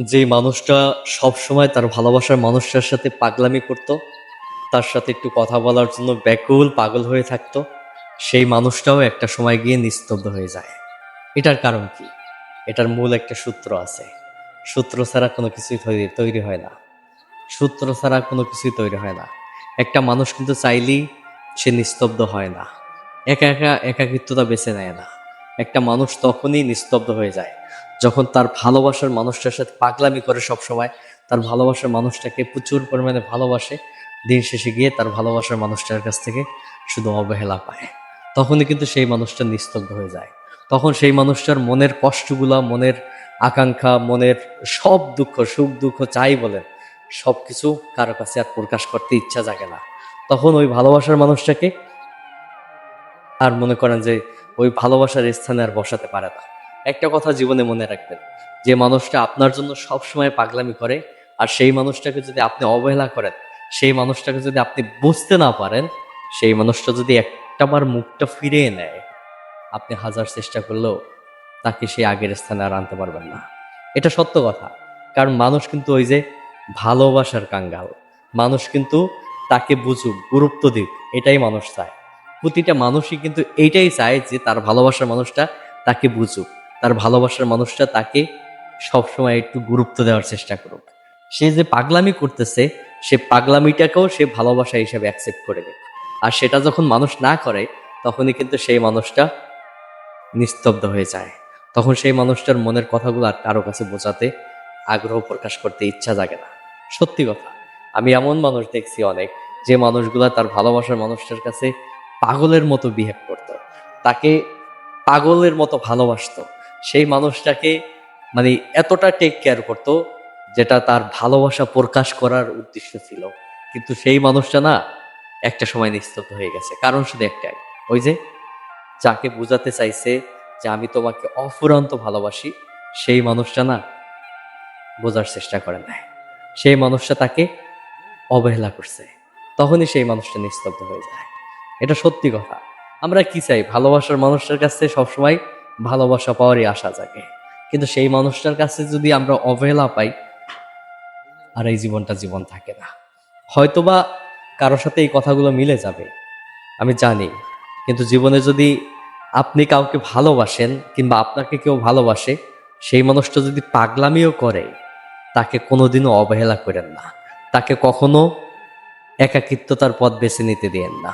যেই মানুষটা সব সময় তার ভালোবাসার মানুষটার সাথে পাগলামি করত, তার সাথে একটু কথা বলার জন্য ব্যাকুল পাগল হয়ে থাকতো, সেই মানুষটাও একটা সময় গিয়ে নিস্তব্ধ হয়ে যায়। এটার কারণ কি? এটার মূল একটা সূত্র আছে। সূত্র ছাড়া কোনো কিছুই তৈরি তৈরি হয় না। সূত্র ছাড়া কোনো কিছুই তৈরি হয় না। একটা মানুষ কিন্তু চাইলেই সে নিস্তব্ধ হয় না। একা একা একাকিত্বতা বেছে নেয় না। একটা মানুষ তখনই নিস্তব্ধ হয়ে যায়। যখন তার ভালোবাসার মানুষটার সাথে পাগলামি করে সব সময়, তার ভালোবাসার মানুষটাকে প্রচুর পরিমাণে ভালোবাসে, দিন শেষে গিয়ে তার ভালোবাসার মানুষটার কাছ থেকে শুধু অবহেলা পায়। তখনই কিন্তু সেই মানুষটা নিস্তব্ধ হয়ে যায়। তখন সেই মানুষটার মনের কষ্টগুলা, মনের আকাঙ্ক্ষা, মনের সব দুঃখ, সুখ দুঃখ চাই বলেন সব কিছু কারও কাছে আর প্রকাশ করতে ইচ্ছা জাগে না। তখন ওই ভালোবাসার মানুষটাকে আর মনে করেন যে ওই ভালোবাসার স্থানে আর বসাতে পারে না। একটা কথা জীবনে মনে রাখবেন, যে মানুষটা আপনার জন্য সব সময় পাগলামি করে, আর সেই মানুষটাকে যদি আপনি অবহেলা করেন, সেই মানুষটাকে যদি আপনি বুঝতে না পারেন, সেই মানুষটা যদি একটাবার মুখটা ফিরিয়ে নেয়, আপনি হাজার চেষ্টা করলেও তাকে সেই আগের স্থানে আর আনতে পারবেন না। এটা সত্য কথা, কারণ মানুষ কিন্তু ওই যে ভালোবাসার কাঙ্গাল, মানুষ কিন্তু তাকে বুঝুক, গুরুত্ব দিক, এটাই মানুষ চায়। প্রতিটা মানুষই কিন্তু এইটাই চায় যে তার ভালোবাসার মানুষটা তাকে বুঝুক। তার ভালোবাসার মানুষটা তাকে সবসময় একটু গুরুত্ব দেওয়ার চেষ্টা করুক। সে যে পাগলামি করতেছে, সে পাগলামিটাকেও সে ভালোবাসা হিসেবে অ্যাকসেপ্ট করে দেবে আর সেটা যখন মানুষ না করে, তখনই কিন্তু সেই মানুষটা নিস্তব্ধ হয়ে যায়। তখন সেই মানুষটার মনের কথাগুলো আর কারও কাছে বোঝাতে আগ্রহ প্রকাশ করতে ইচ্ছা জাগে না। সত্যি কথা, আমি এমন মানুষ দেখছি অনেক, যে মানুষগুলা তার ভালোবাসার মানুষটার কাছে পাগলের মতো বিহেভ করত। তাকে পাগলের মতো ভালোবাসতো। সেই মানুষটাকে মানে এতটা টেক কেয়ার করত যেটা তার ভালোবাসা প্রকাশ করার উদ্দেশ্য ছিল। কিন্তু সেই মানুষটা না একটা সময় নিস্তব্ধ হয়ে গেছে। কারণ শুধু একটাই, ওই যে যাকে বোঝাতে চাইছে যে আমি তোমাকে অফুরন্ত ভালোবাসি, সেই মানুষটা না বোঝার চেষ্টা করে নাই। সেই মানুষটা তাকে অবহেলা করছে। তখনই সেই মানুষটা নিস্তব্ধ হয়ে যায়। এটা সত্যি কথা। আমরা কি চাই? ভালোবাসার মানুষটার কাছে সবসময় ভালোবাসা পাওয়ারই আশা জাগে। কিন্তু সেই মানুষটার কাছে যদি আমরা অবহেলা পাই, আর এই জীবনটা জীবন থাকে না। হয়তোবা কারোর সাথে এই কথাগুলো মিলে যাবে, আমি জানি। কিন্তু জীবনে যদি আপনি কাউকে ভালোবাসেন কিংবা আপনাকে কেউ ভালোবাসে, সেই মানুষটা যদি পাগলামিও করে, তাকে কোনোদিনও অবহেলা করেন না। তাকে কখনো একাকিত্বতার পথ বেছে নিতে দিয়েন না।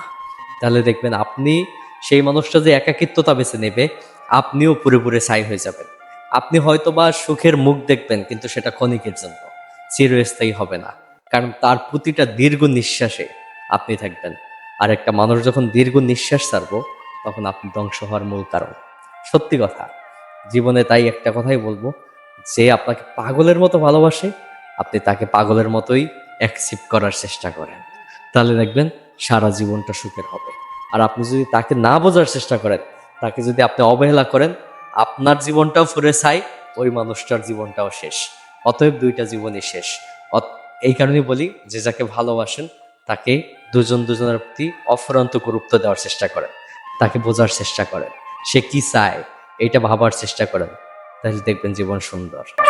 তাহলে দেখবেন আপনি সেই মানুষটা যে একাকিত্বতা বেছে নেবে আপনিও পুরোপুরি ছাই হয়ে যাবেন। আপনি হয়তোবা সুখের মুখ দেখবেন, কিন্তু সেটা ক্ষণিকের জন্য। চিরস্থায়ী হবে না। কারণ তার প্রতিটা দীর্ঘ নিঃশ্বাসে আপনি থাকবেন। আর একটা মানুষ যখন দীর্ঘ নিঃশ্বাস ছাড়বো, তখন আপনি ধ্বংস হওয়ার মূল কারণ। সত্যি কথা, জীবনে তাই একটা কথাই বলব, যে আপনাকে পাগলের মতো ভালোবাসে, আপনি তাকে পাগলের মতোই অ্যাকসেপ্ট করার চেষ্টা করেন। তাহলে দেখবেন সারা জীবনটা সুখের হবে। আর আপনি যদি তাকে না বোঝার চেষ্টা করেন তাকে যদি আপনি অবহেলা করেন, আপনার জীবনটাও ফুরে চাই ওই মানুষটার জীবনটাও শেষ। অতএব দুইটা জীবনই শেষ। এই কারণে বলি, যে যাকে ভালোবাসেন, তাকে দুজন দুজনের প্রতি অফুরন্ত গুরুত্ব দেওয়ার চেষ্টা করেন। তাকে বোঝার চেষ্টা করেন। সে কি চায়, এটা ভাবার চেষ্টা করেন। তাহলে দেখবেন জীবন সুন্দর।